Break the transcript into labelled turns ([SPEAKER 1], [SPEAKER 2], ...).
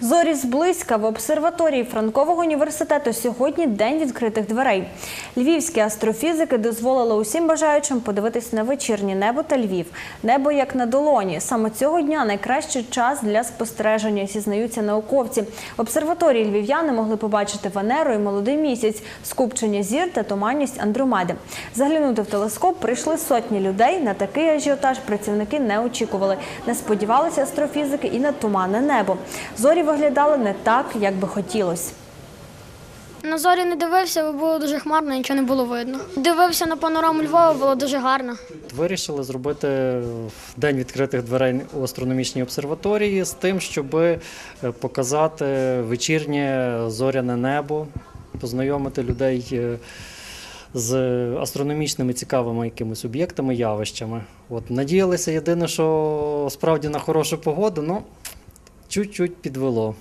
[SPEAKER 1] Зорі зблизька в обсерваторії Франкового університету сьогодні день відкритих дверей. Львівські астрофізики дозволили усім бажаючим подивитись на вечірнє небо та Львів. Небо як на долоні. Саме цього дня найкращий час для спостереження, зізнаються науковці. В обсерваторії львів'яни могли побачити Венеру і молодий місяць, скупчення зір та туманність Андромеди. Заглянути в телескоп прийшли сотні людей. На такий ажіотаж працівники не очікували. Не сподівалися астрофізики і на туманне небо. Зорі виглядали не так, як би хотілося.
[SPEAKER 2] На зорі не дивився, бо було дуже хмарно, нічого не було видно. Дивився на панораму Львова, було дуже гарно.
[SPEAKER 3] Вирішили зробити день відкритих дверей у астрономічній обсерваторії з тим, щоб показати вечірнє зоряне небо, познайомити людей е, з астрономічними цікавими якимись об'єктами, явищами. От надіялися єдине, що справді на хорошу погоду, ну чуть-чуть підвело.